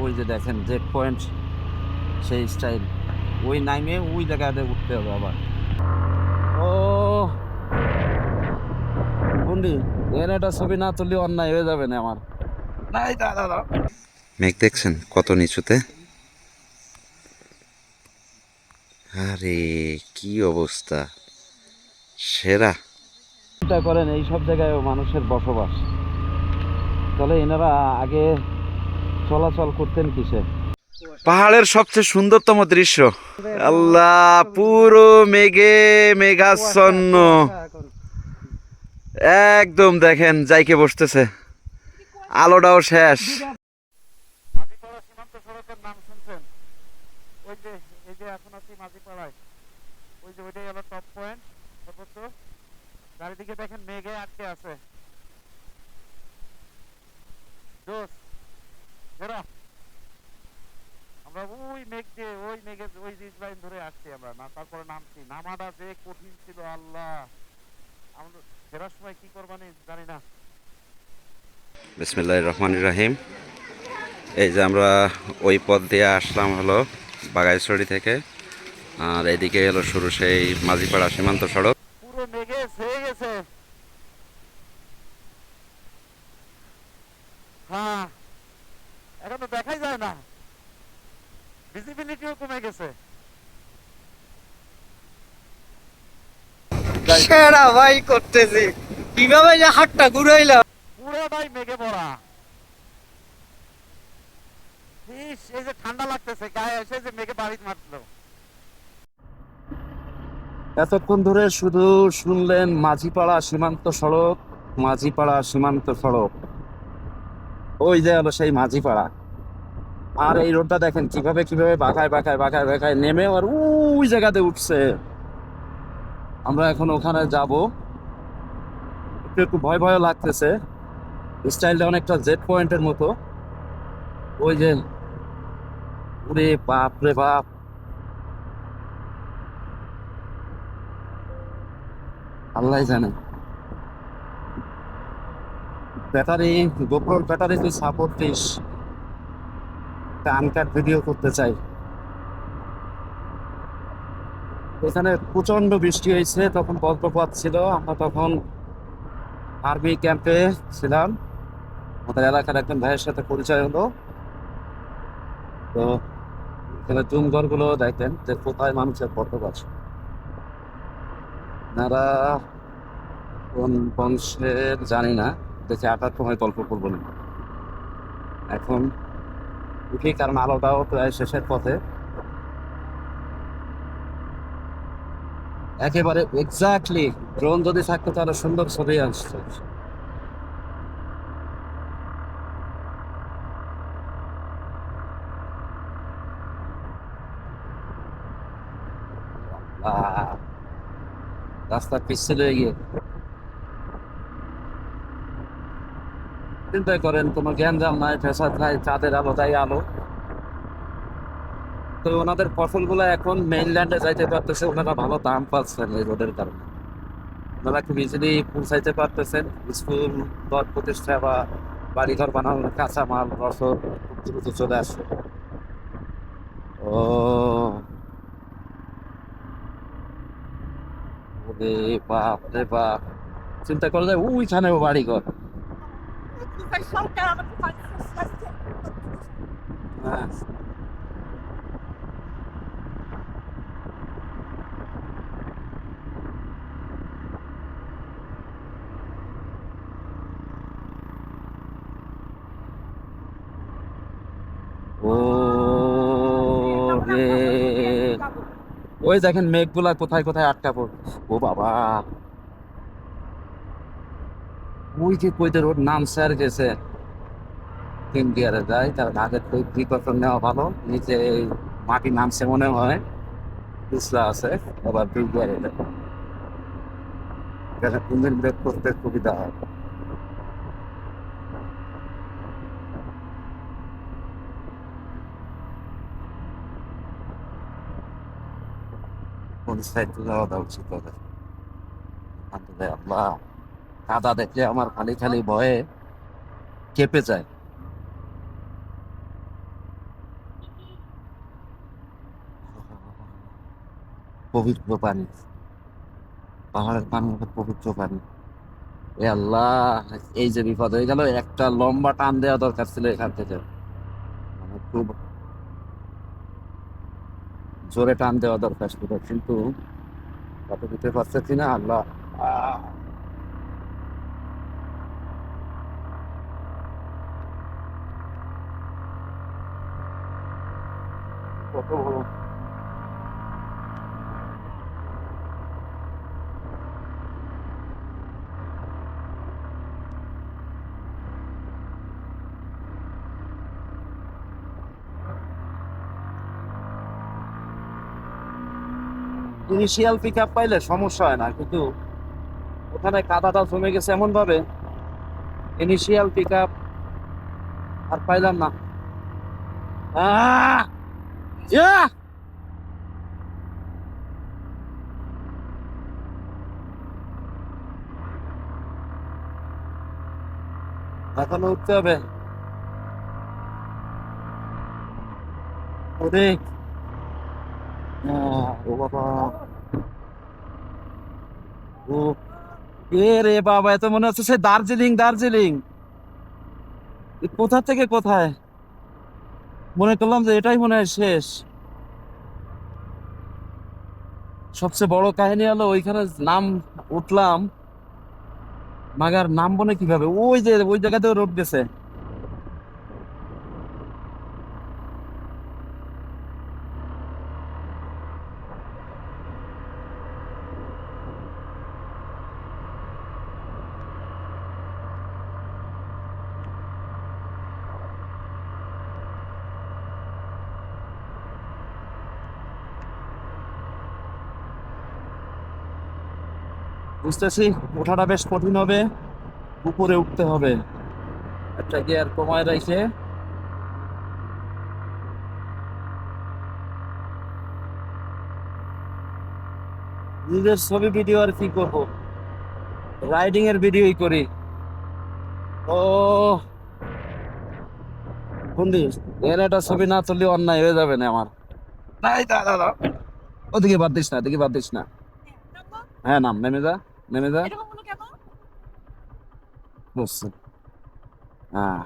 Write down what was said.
ওই যে দেখেন জেড পয়েন্ট সেই স্টাইল ওই নাইমে ওই জায়গাতে উঠতে হবে আবার। ও! বন্ডি এখানে একটা ছবি না তুললে অন্যায় হয়ে যাবে না আমার। নাই দাদা দাদা মেঘ দেখছেন কত নিচুতে? আরে কি অবস্থা? সেরা। চিন্তা করেন এই সব জায়গায় মানুষের বসবাস। তাহলে এনারা আগে চলাচল করতেন কিসে? পাহাড়ের সবচেয়ে সুন্দরতম দৃশ্য। আল্লাহ পুরো মেঘে মেঘাচ্ছন্ন। একদম দেখেন যাইকে বসতেছে। আলোটাও শেষ। মাঝিপাড়া নাম শুনছেন ওই যে এই যে এখন আছি মাঝিপাড়ায় ওই যে ওইটাই হলো টপ পয়েন্ট সর্বোচ্চ চারিদিকে দেখেন মেঘে আটকে আছে। জোস বেরো আমরা ওই মেঘ দিয়ে ওই মেঘে ওই রিজ লাইন ধরে আসছি আমরা। না তারপরে নামছি। নামাটা যে কঠিন ছিল আল্লাহ। আমরা ফেরার সময় কি করবানি জানি না। বিসমিল্লাহ রহমান রাহিম। এই যে আমরা ওই পথ দিয়ে আসলাম হলো বাগাইছড়ি থেকে। আর এদিকে হলো শুরু সেই মাঝিপাড়া সীমান্ত সড়ক। পুরো মেঘে ছেয়ে গেছে। হ্যাঁ। তো দেখাই যায় না। ভিজিবিলিটিও কমে গেছে। সেরা ভাই করতেছি। কীভাবে যে হাতটা ঘুরাইলাম পুরোটাই মেঘে ভরা। ইস, এই যে ঠান্ডা লাগতেছে গায়ে এসে যে মেঘে বাড়ি মারলো। এতক্ষণ ধরে শুধু শুনলেন মাঝিপাড়া সীমান্ত সড়ক মাঝিপাড়া সীমান্ত সড়ক। ওই যে হলো সেই মাঝিপাড়া। আর এই রোডটা দেখেন, কীভাবে কীভাবে বাঁকায় বাঁকায় বাঁকায় বাঁকায় নেমে আর ওই জায়গাতে উঠছে। আমরা এখন ওখানে যাব। একটু একটু ভয় ভয় লাগতেছে। স্টাইলটা অনেকটা জেড পয়েন্টের মতো। ওই যে, ওরে বাপ রে বাপ। আল্লাহ জানে। ব্যাটারি গোপ্রোর ব্যাটারি তুই সাপোর্ট দিস। একটা আনকাট ভিডিও করতে চাই। এখানে প্রচণ্ড বৃষ্টি হয়েছে, তখন বজ্রপাত ছিল। আমরা তখন আর্মি ক্যাম্পে ছিলাম। আমাদের এলাকার একজন ভাইয়ের সাথে পরিচয় হলো। তো এখানে জুমঘরগুলো দেখেন যে কোথায় মানুষের বসবাস। আপনারা কোন বংশের জানি না, দেখে আটার সময় গল্প করব না। এখন উঠি কারণ আলোটাও প্রায় শেষের পথে। একেবারে এক্স্যাক্টলি ড্রোন যদি থাকতো তাহলে সুন্দর ছবি আহ, রাস্তা পিছলে গিয়ে। চিন্তা করেন, কোনো গ্যাঞ্জাম নাই ফেসাদ নাই, চাঁদের আলো তাই আলো। তো ওনাদের ফসলগুলো এখন মেইনল্যান্ডে যাইতে পারতেছে, ওনারা ভালো দাম পাচ্ছেন এই রোডের কারণে। ওনারা খুব ইজিলি পৌঁছাইতে পারতেছেন, স্কুল, ঘর প্রতিষ্ঠা বা বাড়িঘর বানানোর কাঁচামাল রসদ দ্রুত চলে আসছে ও বাপ রে বাপ। চিন্তা করা যায় ওইখানেও বাড়িঘর। ওই দেখেন মেঘগুলা কোথায় কোথায় আটকা পড় ও বাবা ওই যে কইতে রোড নাম স্যার গেছে। তিন গিয়ারে যায়, তার আগে তো প্রিকশন নেওয়া ভালো নিচে মাটি নামছে মনে হয়। পিছলা আছে, আবার দুই গিয়ারে এখানে ইঞ্জিন ব্রেক করতে সুবিধা হয়। কোন সাইড যাওয়া উচিত হবে? আল্লাহ কাদা দেখে আমার খালি খালি ভয়ে কেঁপে যায়। পবিত্র পানি। পাহাড়ের পানি পবিত্র পানি। এ আল্লাহ, এই যে বিপদ হয়ে গেল, একটা লম্বা টান দেওয়া দরকার ছিল এখান থেকে। মানে খুব জোরে টান দেওয়া দরকার ছিল, কিন্তু কত দিতে পারতেছি না আল্লাহ। ইনিশিয়াল পিক আপ পাইলে সমস্যা হয় না, কিন্তু ওখানে কাদাটা জমে গেছে এমন ভাবে ইনিশিয়াল পিক আপ আর পাইলাম না আহ! ইয়া! এখনও উঠতে হবে। ওরে। ও বাবা। ও, এ রে বাবা, এত মনে হচ্ছে সে দার্জিলিং দার্জিলিং। কোথা থেকে কোথায়? মনে করলাম যে এটাই মনে হয় শেষ। সবচেয়ে বড় কাহিনী হলো ওইখানে নাম উঠলাম, মাগার নাম বনে কীভাবে? ওই যে, ওই জায়গাতেও রোড গেছে। বুঝতেছি ওঠাটা বেশ কঠিন হবে উপরে উঠতে হবে। একটা গিয়ার কমায় রেখে নিজের ছবি ভিডিও আর কি করব? রাইডিং এর ভিডিওই করি। ও বন্ধু এর একটা ছবি না তুললে অন্যায় হয়ে যাবে না আমার। নাই দাদা দাদা ওদিকে বাদ দিস না ওদিকে বাদ দিস না। হ্যাঁ নাম নেমে যা। নেমে যা এরকম হলো কেন বুঝছি হ্যাঁ